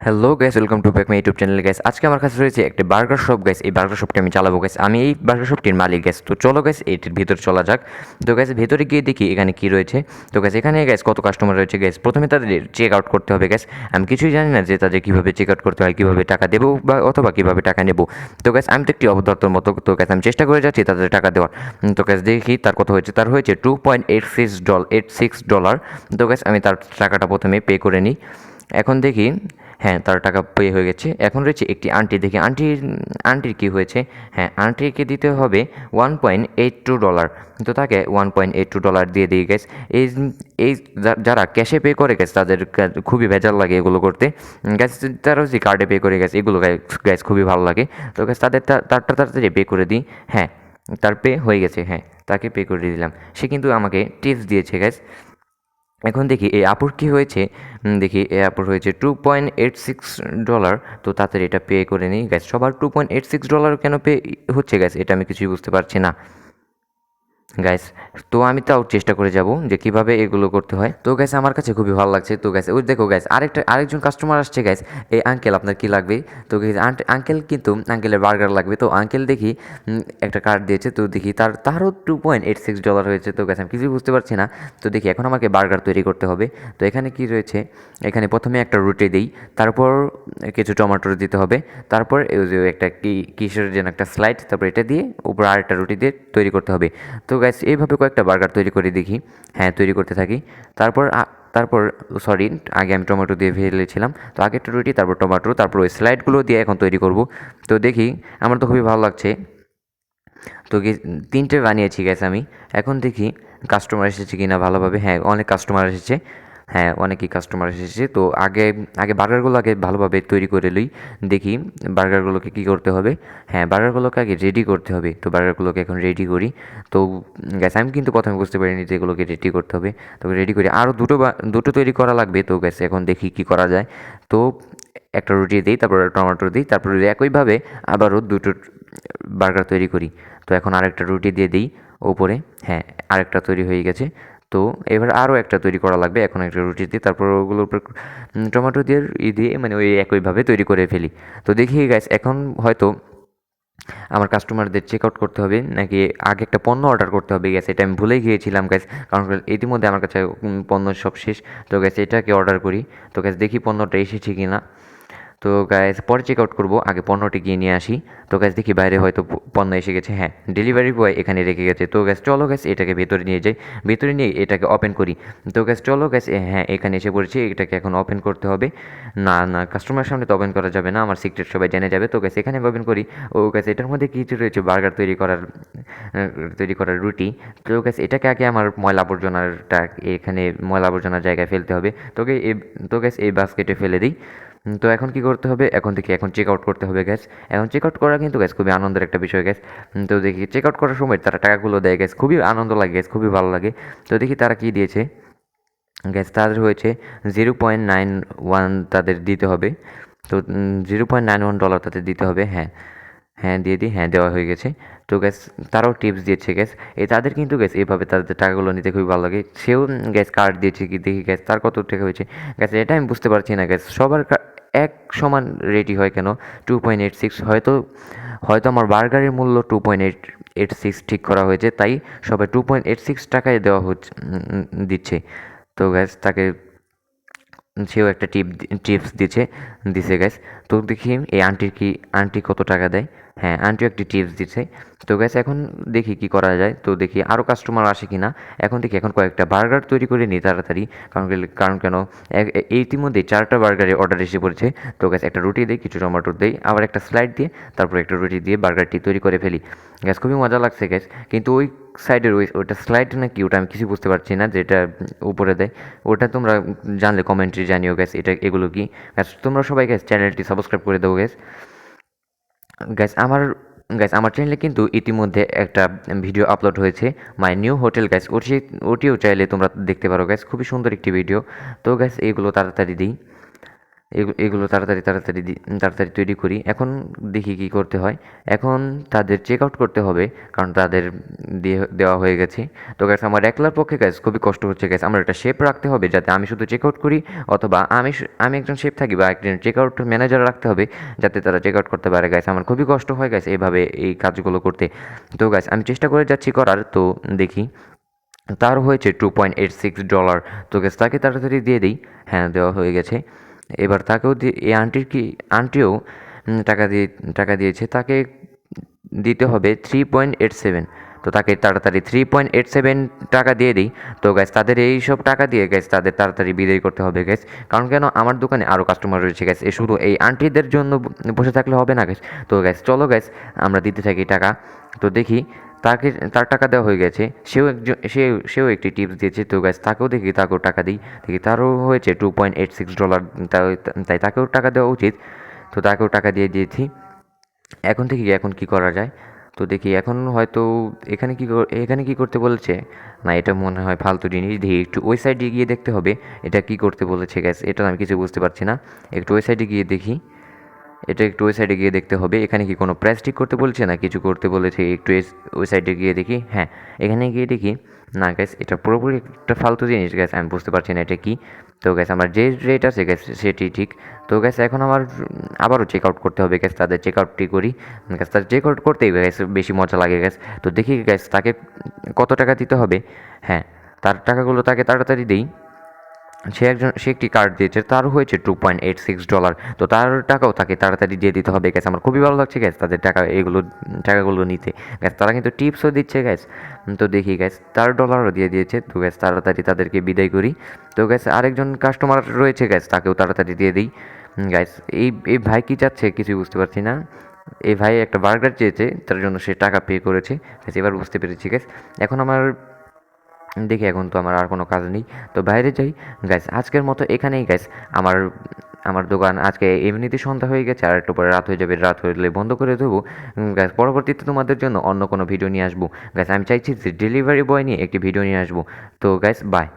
Hello guys welcome to back my YouTube channel guys আজকে আমার কাছে রয়েছে একটি বার্গার শপ গ্যাস এই বার্গার শপটি আমি চালাবো গ্যাস আমি এই বার্গার শপটির মালিক গ্যাস তো চলো গ্যাস এইটির ভিতরে চলা যাক। তো গ্যাস ভেতরে গিয়ে দেখি এখানে কি রয়েছে। তো গ্যাস এখানে গ্যাস কত কাস্টমার রয়েছে গ্যাস প্রথমে তাদের চেক আউট করতে হবে গ্যাস আমি কিছুই জানি না যে তাদের কীভাবে চেক আউট করতে হয়, কীভাবে টাকা দেবো বা অথবা কীভাবে টাকা নেব। তো গ্যাস আমি তো একটি অবদত্তর মতো, তো গ্যাস আমি চেষ্টা করে যাচ্ছি তাদের টাকা দেওয়ার। তো গ্যাস দেখি তার কত হয়েছে। তার হয়েছে two point eight six doll eight six dollar তো গ্যাস আমি তার টাকাটা প্রথমে পে করে নিই। এখন দেখি হ্যাঁ তার টাকা পে হয়ে গেছে। এখন রয়েছে একটি আন্টি। দেখি, আন্টির আন্টির কী হয়েছে? হ্যাঁ আন্টিকে দিতে হবে one point eight two dollar তো তাকে one point eight two dollar দিয়ে দিয়ে গেছে এই এই যারা ক্যাশে পে করে গেছে তাদের খুবই ভেজাল লাগে এগুলো করতে। গ্যাস তারা হচ্ছে কার্ডে পে করে গেছে এগুলো গ্যাস খুবই ভালো লাগে। তো গ্যাস তাদের তারটা তাড়াতাড়ি পে করে দিই হ্যাঁ তার পে হয়ে গেছে হ্যাঁ তাকে পে করে দিলাম। সে কিন্তু আমাকে টিপস দিয়েছে গ্যাস এখন দেখি, এই আপুর কী হয়েছে? দেখি, এই আপুর হয়েছে two point eight six dollar তো তাড়াতাড়ি এটা পে করে নিই। গ্যাস সবার two point eight six dollar কেন পে হচ্ছে গ্যাস এটা আমি কিছুই বুঝতে পারছি না। গ্যাস তো আমি তাও চেষ্টা করে যাব যে কীভাবে এগুলো করতে হয়। তো গ্যাস আমার কাছে খুবই ভালো লাগছে। তো গ্যাস ওই দেখো গ্যাস আরেকটা, আরেকজন কাস্টমার আসছে গ্যাস এই আঙ্কেল আপনার কি লাগবে? তো গ্যাস আঙ্কেল কিন্তু আঙ্কেলের বার্গার লাগবে। তো আঙ্কেল দেখি একটা কার্ড দিয়েছে। তো দেখি তার, তারও two point eight six dollar হয়েছে। তো গ্যাস আমি কিছুই বুঝতে পারছি না। তো দেখি এখন আমাকে বার্গার তৈরি করতে হবে। তো এখানে কি রয়েছে? এখানে প্রথমে একটা রুটি দিই। তারপর কিছু টমেটো দিতে হবে। তারপর একটা কি, কিসের যেন একটা স্লাইড তারপর এটা দিয়ে উপর আরেকটা রুটি দিয়ে তৈরি করতে হবে। তো গ্যাস এইভাবে কয়েকটা বার্গার তৈরি করে, দেখি। হ্যাঁ তৈরি করতে থাকি। তারপর তারপর সরি আগে আমি টমেটো দিয়ে ফেলেছিলাম তো আগে একটা রুটি, তারপর টমেটো, তারপর ওই স্লাইডগুলো দিয়ে এখন তৈরি করব। তো দেখি, আমার তো খুবই ভালো লাগছে। তো তিনটে বানিয়েছি গ্যাস আমি। এখন দেখি কাস্টমার এসেছে কি না ভালোভাবে। হ্যাঁ অনেক কাস্টমার এসেছে। হ্যাঁ অনেকই কাস্টমার এসেছে। তো আগে আগে বার্গারগুলো আগে ভালোভাবে তৈরি করে লই। দেখি বার্গারগুলোকে কী করতে হবে। হ্যাঁ বার্গারগুলোকে আগে রেডি করতে হবে। তো বার্গারগুলোকে এখন রেডি করি। তো গ্যাস আমি কিন্তু প্রথমে বুঝতে পারিনি যে এগুলোকে রেডি করতে হবে। তো রেডি করি আরও দুটো দুটো তৈরি করা লাগবে। তো গ্যাস এখন দেখি কি করা যায়। তো একটা রুটি দিই, তারপর টমেটো দিই, তারপর একইভাবে আবারও দুটো বার্গার তৈরি করি। তো এখন আরেকটা রুটি দিয়ে দিই ওপরে। হ্যাঁ আরেকটা তৈরি হয়ে গেছে। তো এবার আরও একটা তৈরি করা লাগবে, এখন একটা রুটি দিয়ে, তারপর ওগুলোর উপর টমেটো দিয়ে, ই দিয়ে মানে ওই একইভাবে তৈরি করে ফেলি। তো দেখি গ্যাস এখন হয়তো আমার কাস্টমারদের চেক আউট করতে হবে, নাকি আগে একটা পণ্য অর্ডার করতে হবে গ্যাস এটা আমি ভুলেই গিয়েছিলাম গ্যাস কারণ ইতিমধ্যে আমার কাছে পণ্য সব শেষ। তো গ্যাস এটাকে অর্ডার করি। তো গ্যাস দেখি পণ্যটা এসেছে কি না তো গ্যাস পরে চেক আউট করব, আগে পণ্যটি গিয়ে নিয়ে আসি। তো গ্যাস দেখি বাইরে হয়তো পণ্য এসে গেছে হ্যাঁ ডেলিভারি বয় এখানে রেখে গেছে। তো গ্যাস চলো গ্যাস এটাকে ভেতরে নিয়ে যাই। ভেতরে নিয়ে এটাকে ওপেন করি। তো গ্যাস চলো গ্যাস হ্যাঁ এখানে এসে পড়েছি, এটাকে এখন ওপেন করতে হবে। না না কাস্টমারের সামনে তো ওপেন করা যাবে না, আমার সিক্রেট সবাই জেনে যাবে। তো গ্যাস এখানে ওপেন করি। ও গ্যাস এটার মধ্যে কিছু রয়েছে? বার্গার তৈরি করার তৈরি করার রুটি। তো গ্যাস এটাকে আগে আমার ময়লা আবর্জনারটা এখানে ময়লা আবর্জনার জায়গায় ফেলতে হবে। তোকে তো গ্যাস এই বাস্কেটে ফেলে দিই। তো এখন কি করতে হবে? এখন থেকে এখন চেক আউট করতে হবে গ্যাস এখন চেক আউট করা কিন্তু গ্যাস খুবই আনন্দের একটা বিষয় গ্যাস তো দেখি চেক আউট করার সময় তারা টাকাগুলো দেয় গ্যাস খুবই আনন্দ লাগে গ্যাস খুবই ভালো লাগে। তো দেখি তারা কি দিয়েছে? গ্যাস তাদের হয়েছে জিরো পয়েন্ট নাইন ওয়ান তাদের দিতে হবে। তো zero point nine one dollar তাদের দিতে হবে হ্যাঁ। হ্যাঁ দিয়ে দিই। হ্যাঁ দেওয়া হয়ে গেছে। তো গ্যাস তারাও টিপস দিয়েছে গ্যাস এই তাদের কিন্তু গ্যাস এইভাবে তাদের টাকাগুলো নিতে খুবই ভালো লাগে। সেও গ্যাস কার্ড দিয়েছে কি, দেখি গ্যাস তার কত টাকা হয়েছে। গ্যাস এটা আমি বুঝতে পারছি না গ্যাস সবার এক সমান রেটই হয় কেন? টু পয়েন্ট এইট সিক্স হয়তো হয়তো আমার বার্গারের মূল্য two point eight eight six ঠিক করা হয়েছে, তাই সবাই টু পয়েন্ট এইট সিক্স টাকায় দেওয়া হচ্ছে দিচ্ছে। তো গ্যাস তাকে সেও একটা টিপ টিপস দিচ্ছে দিছে গ্যাস তো দেখি এই আন্টির কি আন্টি কত টাকা দেয়? হ্যাঁ আন্টিও একটি টিপস দিচ্ছে তো গ্যাস এখন দেখি কি করা যায়। তো দেখি আরও কাস্টমার আসে কি না এখন দেখি, এখন কয়েকটা বার্গার তৈরি করে নিই তাড়াতাড়ি। কারণ কি- কারণ কেন ইতিমধ্যে চারটা বার্গারের অর্ডার এসে পড়েছে। তো গ্যাস একটা রুটি দিই, কিছু টমেটো দিই, আবার একটা স্লাইড দিয়ে, তারপর একটা রুটি দিয়ে বার্গারটি তৈরি করে ফেলি। গ্যাস খুবই মজা লাগছে গ্যাস কিন্তু ওই সাইডের ওই, ওটা স্লাইড নাকি ওটা আমি কিছু বুঝতে পারছি না, যেটা উপরে দেয়। ওটা তোমরা জানলে, কমেন্টে জানিও গ্যাস এটা, এগুলো কি? গ্যাস তোমরা সবাই গ্যাস চ্যানেলটি সাবস্ক্রাইব করে দেবো গ্যাস গ্যাস আমার গ্যাস আমার চ্যানেলে কিন্তু ইতিমধ্যে একটা ভিডিও আপলোড হয়েছে মাই নিউ হোটেল গ্যাস ওটি, ওটিও চাইলে তোমরা দেখতে পারো গ্যাস খুবই সুন্দর একটি ভিডিও তো গ্যাস এগুলো তাড়াতাড়ি দিই। এগুলো তাড়াতাড়ি তাড়াতাড়ি তাড়াতাড়ি তৈরি করি। এখন দেখি কি করতে হয়। এখন তাদের চেক আউট করতে হবে, কারণ তাদের দিয়ে দেওয়া হয়ে গেছে। তো গ্যাস আমার একলার পক্ষে গ্যাস খুবই কষ্ট হচ্ছে গ্যাস আমার একটা শেপ রাখতে হবে যাতে আমি শুধু চেক আউট করি, অথবা আমি আমি একজন শেপ থাকি বা একজন চেক আউট ম্যানেজার রাখতে হবে, যাতে তারা চেক আউট করতে পারে গ্যাস আমার খুবই কষ্ট হয় গ্যাস এইভাবে এই কাজগুলো করতে। তো গ্যাস আমি চেষ্টা করে যাচ্ছি করার, তো দেখি। তার হয়েছে two point eight six dollar তো গ্যাস তাকে তাড়াতাড়ি দিয়ে দিই। হ্যাঁ দেওয়া হয়ে গেছে। এবার তাকেও এই আন্টির কি, আন্টিও টাকা দিয়ে, টাকা দিয়েছে, তাকে দিতে হবে থ্রি পয়েন্ট এইট সেভেন তো তাকে তাড়াতাড়ি থ্রি পয়েন্ট এইট সেভেন টাকা দিয়ে দিই। তো গ্যাস তাদের এই সব টাকা দিয়ে গ্যাস তাদের তাড়াতাড়ি বিদায় করতে হবে গ্যাস কারণ কেন? আমার দোকানে আরও কাস্টমার রয়েছে গ্যাস এ শুধু এই আন্টিদের জন্য বসে থাকলে হবে না গ্যাস তো গ্যাস চলো গ্যাস আমরা দিতে থাকি টাকা। তো দেখি তাকে, তার টাকা দেওয়া হয়ে গেছে। সেও একজন, সে, সেও একটি টিপস দিয়েছে, তো গ্যাস তাকেও দেখি, তাকেও টাকা দিই। দেখি, তারও হয়েছে two point eight six dollar তাই তাকেও টাকা দেওয়া উচিত। তো তাকেও টাকা দিয়ে দিয়েছি। এখন থেকে এখন কি করা যায়? তো দেখি, এখন হয়তো এখানে কি এখানে কি করতে বলেছে? না, এটা মনে হয় ফালতু জিনিস। দেখি, একটু ওই সাইডে গিয়ে দেখতে হবে। এটা কি করতে বলেছে গ্যাস এটা আমি কিছু বুঝতে পারছি না। একটু ওই সাইডে গিয়ে দেখি। এটা একটু ওই সাইডে গিয়ে দেখতে হবে। এখানে কি কোনো প্রাইস ঠিক করতে বলছে না কিছু করতে বলেছে? একটু ওই সাইডে গিয়ে দেখি। হ্যাঁ এখানে গিয়ে দেখি, না গ্যাস এটা পুরোপুরি একটা ফালতু জিনিস গ্যাস আমি বুঝতে পারছি না এটা কি। তো গ্যাস আমার যে রেট আছে গ্যাস সেটি ঠিক। তো গ্যাস এখন আমার আবারও চেক আউট করতে হবে গ্যাস তাদের চেক আউটটি করি। গ্যাস তাদের চেক আউট করতেই গ্যাস বেশি মজা লাগে গ্যাস তো দেখি গ্যাস তাকে কত টাকা দিতে হবে? হ্যাঁ তার টাকাগুলো তাকে তাড়াতাড়ি দিই। সে একজন, সে একটি কার্ড দিয়েছে তার হয়েছে two point eight six dollar তো তার টাকাও তাকে তাড়াতাড়ি দিয়ে দিতে হবে গ্যাস আমার খুবই ভালো লাগছে গ্যাস তাদের টাকা, এগুলো, টাকাগুলো নিতে। গ্যাস তারা কিন্তু টিপসও দিচ্ছে গ্যাস তো দেখি গ্যাস তার ডলারও দিয়ে দিয়েছে। তো গ্যাস তাড়াতাড়ি তাদেরকে বিদায় করি। তো গ্যাস আরেকজন কাস্টমার রয়েছে গ্যাস তাকেও তাড়াতাড়ি দিয়ে দিই। গ্যাস এই এই ভাই কী চাচ্ছে কিছুই বুঝতে পারছি না। এই ভাই একটা বার্গার চেয়েছে, তার জন্য সে টাকা পে করেছে। গ্যাস এবার বুঝতে পেরেছি গ্যাস এখন আমার দেখি এখন তো আমার আর কোনো কাজ নেই। তো বাইরে যাই। গ্যাস আজকের মতো এখানেই গ্যাস আমার আমার দোকান আজকে এমনিতে সন্ধ্যা হয়ে গেছে, আর একটু পরে রাত হয়ে যাবে। রাত হলে বন্ধ করে দেবো। গ্যাস পরবর্তীতে তোমাদের জন্য অন্য কোনো ভিডিও নিয়ে আসব। গ্যাস আমি চাইছি যে ডেলিভারি বয় নিয়ে একটি ভিডিও নিয়ে আসব। তো গ্যাস বাই